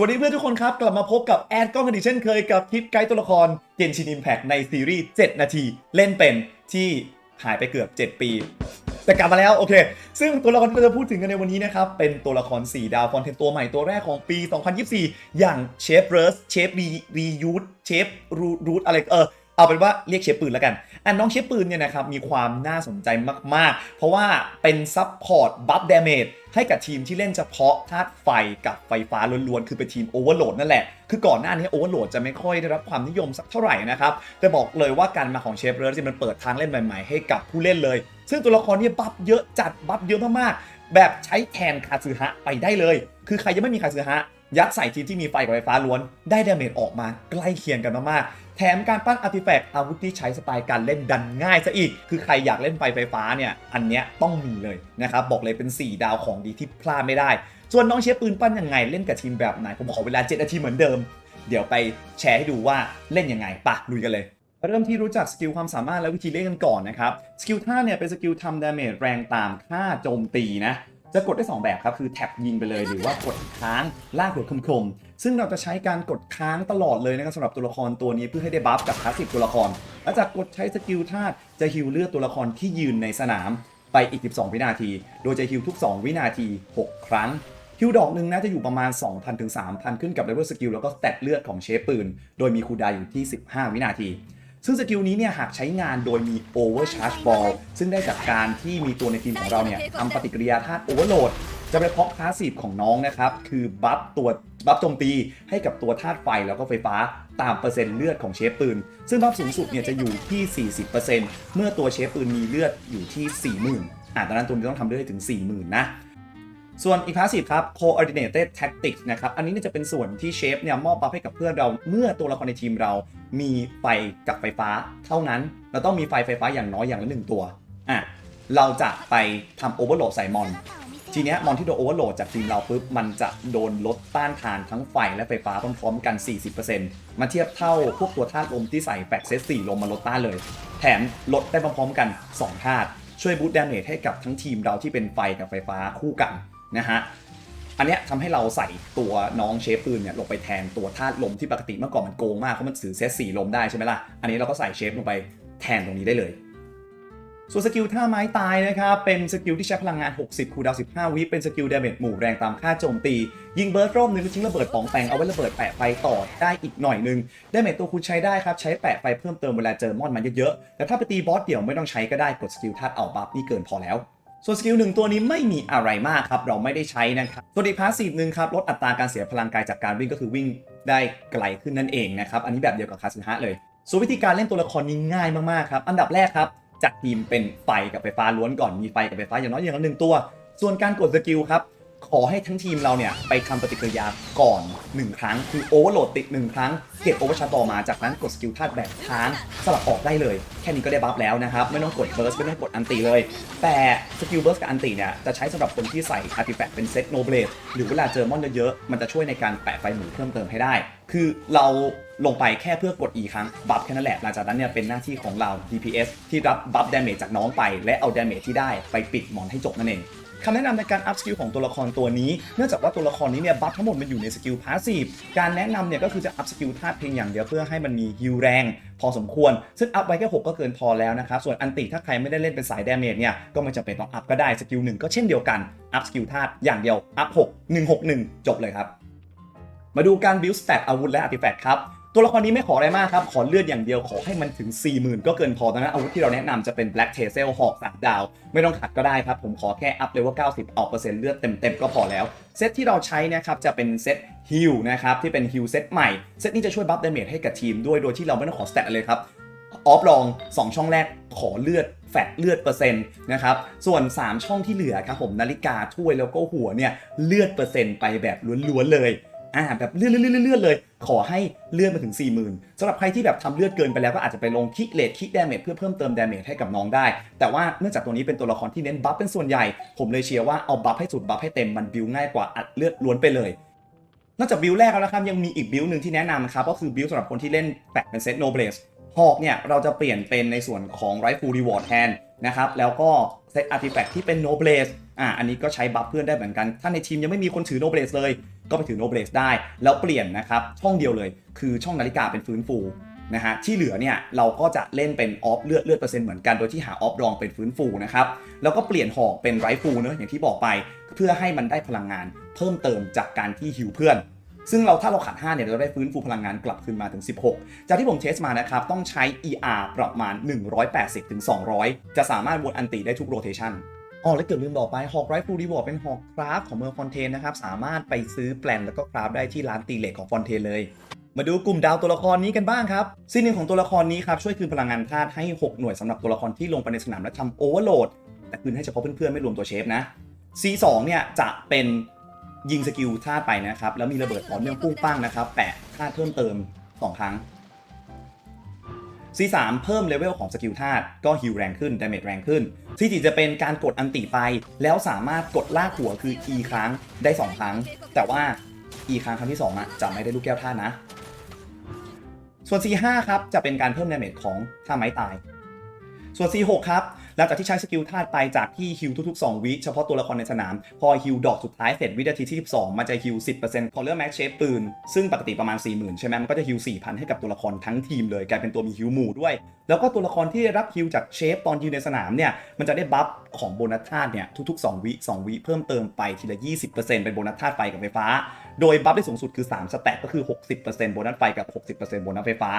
สวัสดีเพื่อนทุกคนครับ กลับมาพบกับแอดกล้องกันอีกเช่นเคยกับคลิปไกด์ตัวละครเกนชินอิมแพกในซีรีส์ 7 นาที เล่นเป็นที่หายไปเกือบ 7 ปี แต่กลับมาแล้วโอเค ซึ่งตัวละครที่เราจะพูดถึงกันในวันนี้นะครับ เป็นตัวละคร 4 ดาวฟอนเทนตัวใหม่ตัวแรกของปี 2024 อย่างเชฟเรสเชฟรีรียูดเชฟรูรูทอะไรเออเอาเป็นว่าเรียกเชฟปืนแล้วกัน อันน้องเชฟปืนเนี่ยนะครับมีความน่าสนใจมาก ๆ เพราะว่าเป็นซับพอร์ตบัฟเดเมจ ให้กับทีมที่เล่นเฉพาะธาตุไฟกับไฟฟ้าล้วนๆ คือเป็นทีมโอเวอร์โหลดนั่นแหละ คือก่อนหน้านี้โอเวอร์โหลดจะไม่ค่อยได้รับความนิยมสักเท่าไหร่นะครับ แต่บอกเลยว่าการมาของเชฟเรสมันเปิดทางเล่นใหม่ๆ ให้กับผู้เล่นเลย ซึ่งตัวละครเนี่ยบัฟเยอะจัดบัฟเยอะมากๆแบบใช้แทนคาซึฮะไปได้เลย คือใครยังไม่มีคาซึฮะ ยัดใส่ทีมที่มีไฟกับไฟฟ้าล้วน ได้ดาเมจออกมาใกล้เคียงกันมากๆ แถมการปั้นอาร์ติแฟกต์อาวุธที่ใช้สไตล์การเล่นดันง่ายซะอีก คือใครอยากเล่นไฟไฟฟ้าเนี่ย อันเนี้ยต้องมีเลยนะครับ บอกเลยเป็น 4 ดาวของดีที่พลาดไม่ได้ ส่วนน้องเชฟปืนปั้นยังไงเล่นกับทีมแบบไหน ผมขอเวลา 7 นาทีเหมือนเดิม เดี๋ยวไปแชร์ให้ดูว่าเล่นยังไงปะลุยกันเลยเริ่มที่รู้จักสกิลความสามารถและวิธีเล่นกันก่อนนะครับ สกิลท่าเนี่ยเป็นสกิลทำดาเมจแรงตามค่าโจมตีนะ จะกดได้ 2 แบบครับ คือแท็บยิงไปเลยหรือว่ากดค้างลากหัวคมๆ ซึ่งเราจะใช้การกดค้างตลอดเลยนะครับสำหรับตัวละครตัวนี้เพื่อให้ได้บัฟกับคลาสสิกตัวละคร หลังจากกดใช้สกิลธาตุจะฮิวเลือดตัวละครที่ยืนในสนามไปอีก 12 วินาที โดยจะฮิวทุก 2 วินาที 6 ครั้งฮิวดอกหนึ่งนะจะอยู่ประมาณ 2,000ถึง3,000 ขึ้นกับเลเวลสกิลแล้วก็สเตตเลือดของเชฟปืน โดยมีคูดาวน์อยู่ที่ 15 วินาที ซึ่งสกิลนี้เนี่ยหากใช้งานโดยมี Overcharge Ball ซึ่งได้จากการที่มีตัวในทีมของเราเนี่ยทำปฏิกิริยาธาตุ Overload จะไปเพาะคลาสซีฟของน้องนะครับ คือบัฟตัวบัฟโจมตีให้กับตัวธาตุไฟแล้วก็ไฟฟ้าตามเปอร์เซ็นต์เลือดของเชฟปืน ซึ่งบัฟสูงสุดเนี่ยจะอยู่ที่ 40%เมื่อตัวเชฟปืนมีเลือดอยู่ที่ 40,000อ่าตอนนั้นตัวนี้ต้องทำเลือดให้ถึง 40,000 นะ ส่วนอีกพาสซีฟครับ coordinated tactics นะครับ อันนี้จะเป็นส่วนที่เชฟเนี่ยมอบบัฟให้กับเพื่อนเราเมื่อตัวละครในทีมเรามีไฟกับไฟฟ้าเท่านั้น เราต้องมีไฟไฟฟ้าอย่างน้อยอย่างละหนึ่งตัว อะ เราจะไปทำโอเวอร์โหลดใส่มอน ทีเนี้ยมอนที่โดนโอเวอร์โหลดจากทีมเราปุ๊บ มันจะโดนลดต้านทานทั้งไฟและไฟฟ้าพร้อมๆกัน 40%มาเทียบเท่าพวกตัวธาตุลมที่ใส่แฟกเซต4ลมมาลดต้านเลย แถมลดได้พร้อมๆกัน2ธาตุช่วยบูตดาเมจให้กับทั้งทีมเราที่เป็นไฟกับไฟฟ้าคู่กัน นะฮะอันเนี้ยทำให้เราใส่ตัวน้องเชฟปืนเนี่ยลงไปแทนตัวธาตุลมที่ปกติเมื่อก่อนมันโกงมากเพราะมันสื่อเซตสี่ลมได้ใช่ไหมล่ะ อันนี้เราก็ใส่เชฟลงไปแทนตรงนี้ได้เลย ส่วนสกิลท่าไม้ตายนะครับ เป็นสกิลที่ใช้พลังงาน 60 คูลดาวน์15 วิเป็นสกิลดาเมจหมู่แรงตามค่าโจมตี ยิงเบิร์ดรอบนึงทิ้งระเบิดปองแปงเอาไว้ระเบิดแปะไฟต่อได้อีกหน่อยนึงดาเมจตัวคุณใช้ได้ครับใช้แปะไฟเพิ่มเติมเวลาเจอมอนมันเยอะๆแต่ถ้าไปตีบอสเดี่ยวไม่ต้องใช้ก็ได้กดสกิลธาตุเอาบัฟนี่เกินพอแล้ว ส่วนสกิลหนึ่งตัวนี้ไม่มีอะไรมากครับ เราไม่ได้ใช้นะครับ ส่วนอีกพาสซีฟหนึ่งครับลดอัตราการเสียพลังกายจากการวิ่งก็คือวิ่งได้ไกลขึ้นนั่นเองนะครับ อันนี้แบบเดียวกับคาสึฮะเลย ส่วนวิธีการเล่นตัวละครนี้ง่ายมากๆครับ อันดับแรกครับจัดทีมเป็นไฟกับไฟฟ้าล้วนก่อนมีไฟกับไฟฟ้าอย่างน้อยอย่างละหนึ่งตัว ส่วนการกดสกิลครับ ขอให้ทั้งทีมเราเนี่ยไปทำปฏิกิริยาก่อน 1 ครั้ง คือโอเวอร์โหลดติด 1 ครั้ง เก็บโอเวอร์ชาร์ต่อมาจากนั้นกดสกิลธาตุแบบค้างสลับออกได้เลย แค่นี้ก็ได้บัฟแล้วนะครับ ไม่ต้องกดเบิร์สไม่ต้องกดอันติเลย แต่สกิลเบิร์สกับอันติเนี่ย จะใช้สำหรับคนที่ใส่อาร์ติแฟกต์เป็นเซตโนเบลดหรือเวลาเจอมอนเยอะๆมันจะช่วยในการแปะไฟหมูเพิ่มเติมให้ได้ คือเราลงไปแค่เพื่อกด E ครั้งบัฟแค่นั้นแหละหลังจากนั้นเนี่ยเป็นหน้าที่ของเรา DPS ที่รับบัฟดาเมจจากน้องไป และเอาดาเมจที่ได้ไปปิดมอนให้จบนั่นเอง คำแนะนำในการอัพสกิลของตัวละครตัวนี้ เนื่องจากว่าตัวละครนี้เนี่ยบัฟทั้งหมดมันอยู่ในสกิลพาสซีฟการแนะนำเนี่ยก็คือจะอัพสกิลธาตุเพียงอย่างเดียวเพื่อให้มันมีฮิลแรง พอสมควร ซึ่งอัพไว้แค่6ก็เกินพอแล้วนะครับส่วนอันติถ้าใครไม่ได้เล่นเป็นสายดาเมจเนี่ยก็ไม่จำเป็นต้องอัพก็ได้สกิลหนึ่งก็เช่นเดียวกันอัพสกิลธาตุอย่างเดียวอัพ6 161 จบเลยครับมาดูการบิวสแตทอาวุธและอาร์ติแฟกต์ครับ ตัวละครนี้ไม่ขออะไรมากครับ ขอเลือดอย่างเดียวขอให้มันถึง 40,000 ก็เกินพอดังนั้นอาวุธที่เราแนะนำจะเป็น Black t a s e l หอกสามดาว ไม่ต้องขัดก็ได้ครับ ผมขอแค่อัพเลเวล90ออกเปอร์เซ็นต์เลือดเต็มๆ ก็พอแล้ว เซตที่เราใช้นะครับ จะเป็นเซตฮิลนะครับ ที่เป็นฮิลเซตใหม่ เซตนี้จะช่วยบัฟเดเมจให้กับทีมด้วยโดยที่เราไม่ต้องขอสแตทเลยครับออฟลอง 2 ช่องแรกขอเลือดแฟตเลือดเปอร์เซ็นต์นะครับ ส่วน 3 ช่องที่เหลือครับผมนาฬิกาถ้วยแล้วก็หัวเนี่ยเลือดเปอร์เซ็นต์ไปแบบล้วนๆเลย อ่าแบบเลื่อนเลื่อนเลื่อนเลื่อนเลย ขอให้เลื่อนมาถึง 40,000สำหรับใครที่แบบทำเลือดเกินไปแล้วก็อาจจะไปลงคิกเลทคิกดาเมจเพื่อเพิ่มเติมดาเมจให้กับน้องได้ แต่ว่าเนื่องจากตัวนี้เป็นตัวละครที่เน้นบัฟเป็นส่วนใหญ่ ผมเลยเชียร์ว่าเอาบัฟให้สุดบัฟให้เต็มมันบิวง่ายกว่าอัดเลือดล้วนไปเลยนอกจากบิลแรกแล้วนะครับยังมีอีกบิลหนึ่งที่แนะนำนะครับก็คือบิลสำหรับคนที่เล่นแปะเป็นเซตโนเบลสหอกเนี่ยเราจะเปลี่ยนเป็นในส่วนของไรฟูรีวอร์ดแทนนะครับแล้วก็เซตอาร์ติแฟกที่เป็นโนเบลสอ่าอันนี้ก็ใช้บัฟเพื่อนได้เหมือนกัน ถ้าในทีมยังไม่มีคนถือโนเบลสเลย ก็ไปถือโนเบลสได้ แล้วเปลี่ยนนะครับช่องเดียวเลย คือช่องนาฬิกาเป็นฟื้นฟูนะฮะที่เหลือเนี่ยเราก็จะเล่นเป็นออฟเลือดเลือดเปอร์เซ็นต์เหมือนกันโดยที่หาออฟรองเป็นฟื้นฟูนะครับแล้วก็เปลี่ยนหอกเป็นไรฟูเนอะอย่างที่บอกไป เพื่อให้มันได้พลังงานเพิ่มเติมจากการที่ฮิวเพื่อน ซึ่งเราถ้าเราขาด5เนี่ยเราได้ฟื้นฟูพลังงานกลับคืนมาถึง 16 จากที่ผมเทสมานะครับต้องใช้ ER ประมาณ 180-200 จะสามารถวนอันติได้ทุกโรเทชัน อ๋อแล้วเกือบลืมบอกไปหอกไรฟูรีวอร์ดเป็นหอกคราฟของเมืองฟอนเทนนะครับ สามารถไปซื้อแปลนแล้วก็คราฟได้ที่ร้านตีเหล็กของฟอนเทนเลย มาดูกลุ่มดาวตัวละครนี้กันบ้างครับซีนหนึ่งของตัวละครนี้ครับช่วยคืนพลังงานธาตุให้ 6 หน่วยสำหรับตัวละครที่ลงไปในสนามและทำโอเวอร์โหลดแต่คืนให้เฉพาะเพื่อนๆไม่รวมตัวเชฟนะ C2 เนี่ยจะเป็นยิงสกิลธาตุไปนะครับแล้วมีระเบิดต่อเนื่องปุ้งปั้งนะครับแปะธาตุเพิ่มเติม2ครั้ง C3 เพิ่มเลเวลของสกิลธาตุก็ฮิลแรงขึ้นดาเมจแรงขึ้น C4 จะเป็นการกดอันติไป แล้วสามารถกดลากหัวคือ E ครั้งได้ 2 ครั้ง แต่ว่า E ครั้งครั้งที่2อะจะไม่ได้ลูกแก้วธาตุนะ ส่วน C5 ครับจะเป็นการเพิ่มดาเมจของท่าไม้ตาย ส่วน C6 ครับ หลังจากที่ใช้สกิลธาตุไปจากที่ฮิวทุกๆ 2 วิเฉพาะตัวละครในสนาม พอฮิวดอกสุดท้ายเสร็จวินาทีที่ 12 มันจะฮิว 10%พอเลือกแม็กเชฟปืน ซึ่งปกติประมาณ 40,000 ใช่ไหมมันก็จะฮิว 4,000 ให้กับตัวละครทั้งทีมเลย กลายเป็นตัวมีฮิวหมู่ด้วย แล้วก็ตัวละครที่ได้รับฮิวจากเชฟตอนฮิวในสนามเนี่ยมันจะได้บัฟของโบนัสธาตุเนี่ยทุกๆ 2 วิ 2 วิเพิ่มเติมไปทีละ 20%เป็นโบนัสธาตุไฟกับไฟฟ้า โดยบัฟได้สูงสุดคือ 3 สแต็กก็คือ 60%โบนัสไฟกับ 60%โบนัสไฟฟ้า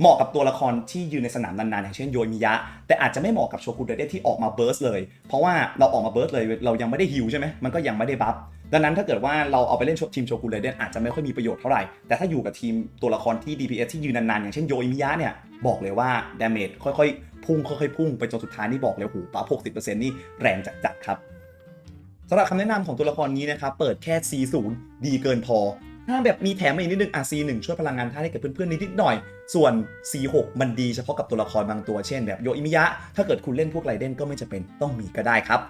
เหมาะกับตัวละครที่ยืนในสนามนานๆอย่างเช่นโยมิยะ แต่อาจจะไม่เหมาะกับโชกุเดเดที่ออกมาเบิร์สเลย เพราะว่าเราออกมาเบิร์สเลยเรายังไม่ได้ฮิวใช่ไหมมันก็ยังไม่ได้บัฟดังนั้นถ้าเกิดว่าเราเอาไปเล่นทีมโชกุนเดเดอาจจะไม่ค่อยมีประโยชน์เท่าไหร่ แต่ถ้าอยู่กับทีมตัวละครที่ DPS ที่ยืนนานๆอย่างเช่นโยมิยะเนี่ยบอกเลยว่าดาเมจค่อยๆพุ่งค่อยๆพุ่งไปจนสุดท้ายนี่บอกเลยโหปั๊บ60%นี่แรงจัดๆครับสำหรับคำแนะนำของตัวละครนี้นะครับเปิดแค่ C0 ดีเกินพอ ถ้าแบบมีแถมมาอีกนิดนึงอะ C1 ช่วยพลังงานท่าตุให้กับเพื่อนๆนิดๆหน่อย ส่วน C6 มันดีเฉพาะกับตัวละครบางตัวเช่นแบบโยอิมิยะ ถ้าเกิดคุณเล่นพวกไรเดนก็ไม่จะเป็นต้องมีก็ได้ครับ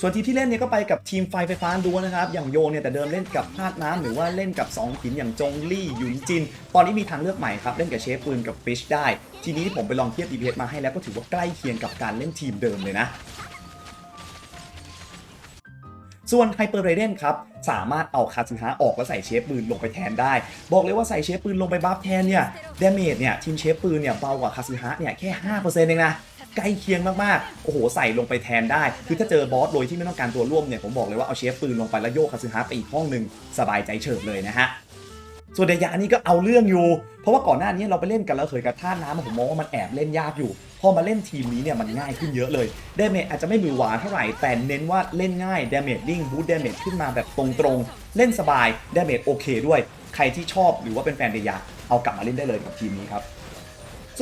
ส่วนทีมที่เล่นเนี่ยก็ไปกับทีมไฟไฟฟ้าดูนะครับ อย่างโยเนี่ยแต่เดิมเล่นกับธาตุน้ำหรือว่าเล่นกับ2หินอย่างจงลี่หยุนจิน ตอนนี้มีทางเลือกใหม่ครับเล่นกับเชฟปืนกับฟิชได้ ทีนี้ที่ผมไปลองเทียบ DPS มาให้แล้วก็ถือว่าใกล้เคียงกับการเล่นทีมเดิมเลยนะ ส่วนไฮเปอร์เรเดนครับ สามารถเอาคาซึฮะออกแล้วใส่เชฟปืนลงไปแทนได้ บอกเลยว่าใส่เชฟปืนลงไปบัฟแทนเนี่ยเดเมจเนี่ยทีมเชฟปืนเนี่ยเบากว่าคาซึฮะเนี่ยแค่5%เองนะใกล้เคียงมากๆ โอ้โห ใส่ลงไปแทนได้ คือถ้าเจอบอสโดยที่ไม่ต้องการตัวร่วมเนี่ย ผมบอกเลยว่าเอาเชฟปืนลงไปแล้วโยกคาซึฮะไปอีกห้องหนึ่งสบายใจเฉิบเลยนะฮะ ส่วนเดียะนี่ก็เอาเรื่องอยู่ เพราะว่าก่อนหน้านี้เราไปเล่นกันแล้วเคยกับท่าน้ำผมมองว่ามันแอบเล่นยากอยู่ พอมาเล่นทีมนี้เนี่ยมันง่ายขึ้นเยอะเลยดเมจอาจจะไม่มือหวานเท่าไหร่แต่เน้นว่าเล่นง่ายดเมจดิ้งบูทดเมจขึ้นมาแบบตรงๆ เล่นสบายดเมจโอเคด้วย ใครที่ชอบหรือว่าเป็นแฟนเดียเอากลับมาเล่นได้เลยกับทีมนี้ครับ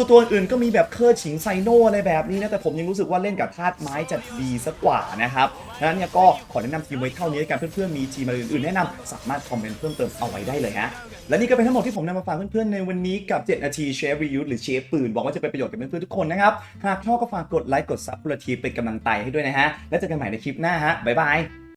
ส่วนตัวอื่นก็มีแบบเคอร์ฉิงไซโนอะไรแบบนี้นะแต่ผมยังรู้สึกว่าเล่นกับธาตุไม้จะดีสักกว่านะครับดังนั้นเนี่ยก็ขอแนะนำทีมไว้เท่านี้กันเพื่อนๆมีทีมอื่นๆแนะนำสามารถคอมเมนต์เพิ่มเติมเอาไว้ได้เลยฮะและนี่ก็เป็นทั้งหมดที่ผมนำมาฝากเพื่อนๆในวันนี้กับ 7 นาทีเชฟรีวิวหรือเชฟปืนบอกว่าจะเป็นประโยชน์กับเพื่อนๆทุกคนนะครับหากชอบก็ฝากกดไลค์กดซับกดทีเป็นกำลังใจให้ด้วยนะฮะแล้วเจอกันใหม่ในคลิปหน้าฮะบ๊ายบาย